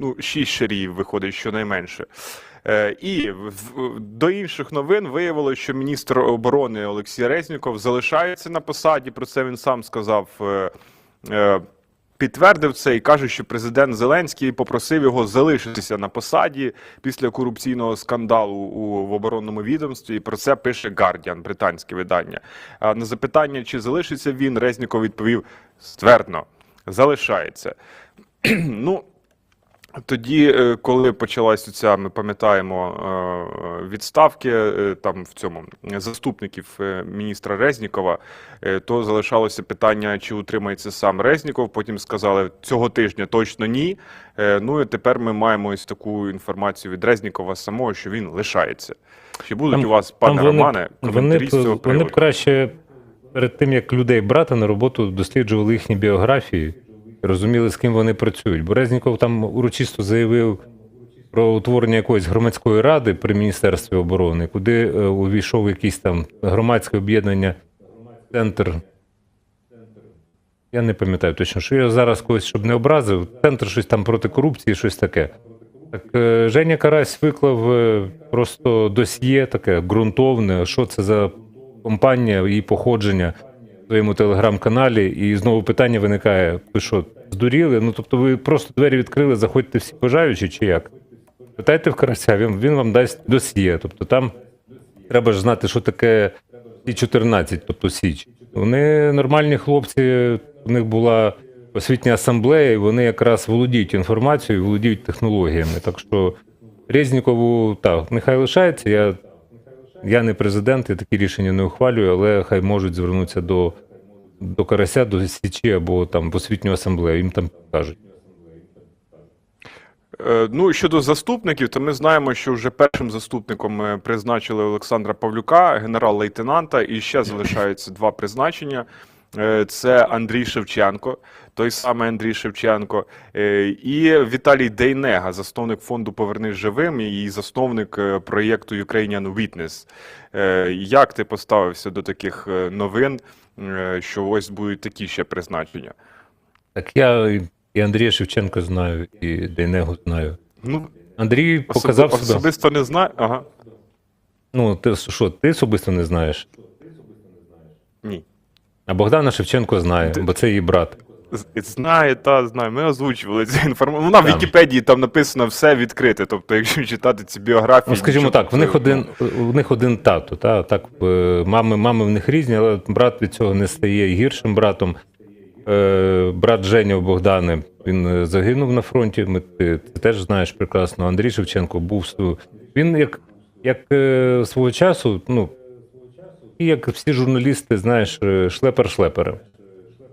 ну, шість шарів виходить щонайменше. Е, І до інших новин виявилося, що міністр оборони Олексій Резніков залишається на посаді. Про це він сам сказав. е, е, Підтвердив це і каже, що президент Зеленський попросив його залишитися на посаді після корупційного скандалу у в оборонному відомстві. І про це пише Guardian, британське видання. А на запитання, чи залишиться він, Резніков відповів ствердно, залишається. ну, тоді, е, коли почалась ця, ми пам'ятаємо, е, відставки е, там в цьому заступників міністра Резнікова, то залишалося питання, чи утримається сам Резніков. Потім сказали, цього тижня точно ні. Ну і тепер ми маємо ось таку інформацію від Резнікова самого, що він лишається. Чи будуть Там- у вас, пане Там вони, Романе, коментарі з цього вони б краще перед тим, як людей брати на роботу, досліджували їхні біографії, розуміли, з ким вони працюють. Бо Резніков там урочисто заявив про утворення якоїсь громадської ради при Міністерстві оборони, куди е, увійшов якийсь там громадське об'єднання, центр. Я не пам'ятаю точно, що я зараз когось, щоб не образив, центр щось там проти корупції, щось таке. Так е, Женя Карась виклав е, просто досьє таке ґрунтовне, що це за компанія, її походження своєму телеграм-каналі. І знову питання виникає: ви що, здуріли? Ну тобто ви просто двері відкрили, заходьте всі бажаючі, чи як? Питайте в Карася, він, він вам дасть досьє. Тобто там треба ж знати, що таке Сі 14, тобто Січ. Вони нормальні хлопці, у них була освітня асамблея, і вони якраз володіють інформацією, володіють технологіями. Так що Резнікову, так, нехай лишається. Я, я не президент, я такі рішення не ухвалюю, але хай можуть звернутися до, до Карася, до Січі або там в освітню асамблею, їм там кажуть. Е, Ну, щодо заступників, то ми знаємо, що вже першим заступником ми призначили Олександра Павлюка, генерал-лейтенанта, і ще залишаються два призначення. Е, Це Андрій Шевченко, той самий Андрій Шевченко, е, і Віталій Дейнега, засновник фонду Повернись живим і засновник е, проєкту Ukrainian Witness. Як ти поставився до таких новин, що ось будуть такі ще призначення? Так я і- Андрія Шевченка знаю, і Дейнегу знаю. Ну, Андрій особи- показав себе. особисто не знаю. Ага. Ну, ти що, ти особисто не знаєш? Ні. А Богдана Шевченко знає, бо це її брат. Знає, та знає. Ми озвучували цю інформацію. Вона в Вікіпедії там написано все відкрите. Тобто, якщо читати ці біографії, Ну, скажімо так, в них один, у них один тато. Та? Так, е, мами, мами в них різні, але брат від цього не стає гіршим братом. Е, Брат Женя Богдани, він е, загинув на фронті. Ми, ти, ти теж знаєш прекрасно. Андрій Шевченко був. Він як, як свого часу, ну, і як всі журналісти, знаєш, е, шлепер шлепером.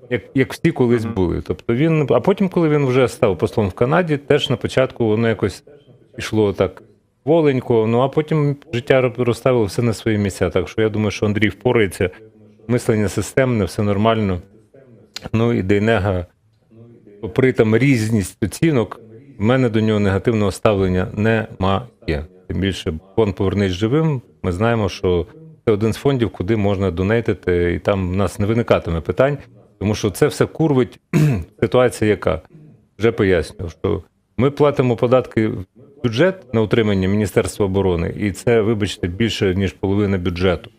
Як, як всі колись були. Тобто він, а потім, коли він вже став послом в Канаді, теж на початку воно якось пішло так воленько, ну а потім життя розставило все на свої місця. Так що я думаю, що Андрій впорається, мислення системне, все нормально. Ну і Дейнега, попри там різність оцінок, в мене до нього негативного ставлення немає. Тим більше фонд повернись живим. Ми знаємо, що це один з фондів, куди можна донейтити, і там в нас не виникатиме питань, тому що це все курвить ситуація, яка вже пояснював, що ми платимо податки в бюджет на утримання Міністерства оборони, і це, вибачте, більше ніж половина бюджету.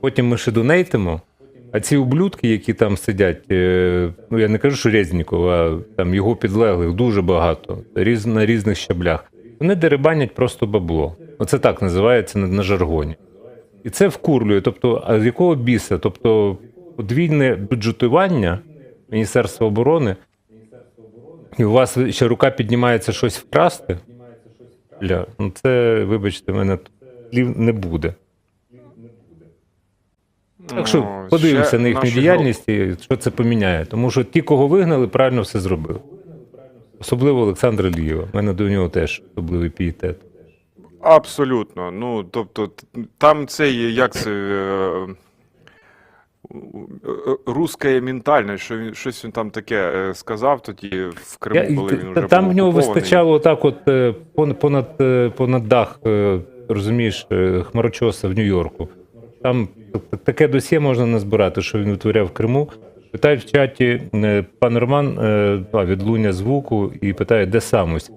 Потім ми ще донейтимо, а ці ублюдки, які там сидять, е, ну я не кажу, що Резніков, а там його підлеглих дуже багато, різ, на різних щаблях. Вони деребанять просто бабло. Оце так називається на, на жаргоні. І це вкурлює. Тобто, а з якого біса? Тобто, подвійне бюджетування Міністерства оборони, і у вас ще рука піднімається щось вкрасти. Бля, ну це, вибачте, мене слів не буде. Так що Ну, подивимося на їхню діяльність і що це поміняє. Тому що ті, кого вигнали, правильно все зробили. Особливо Олександр Лієва. У мене до нього теж особливий пієтет. Абсолютно. Ну, тобто, там це є, як це. е, е, Русське ментальне, що він щось він там таке е, сказав тоді в Криму, коли він вже там в нього вистачало так, от е, понад, е, понад дах, е, розумієш, е, хмарочоса в Нью-Йорку. Там таке досьє можна назбирати, що він витворяв в Криму. Питають в чаті е, пан Роман е, а, відлуння звуку і питає, де сам ось.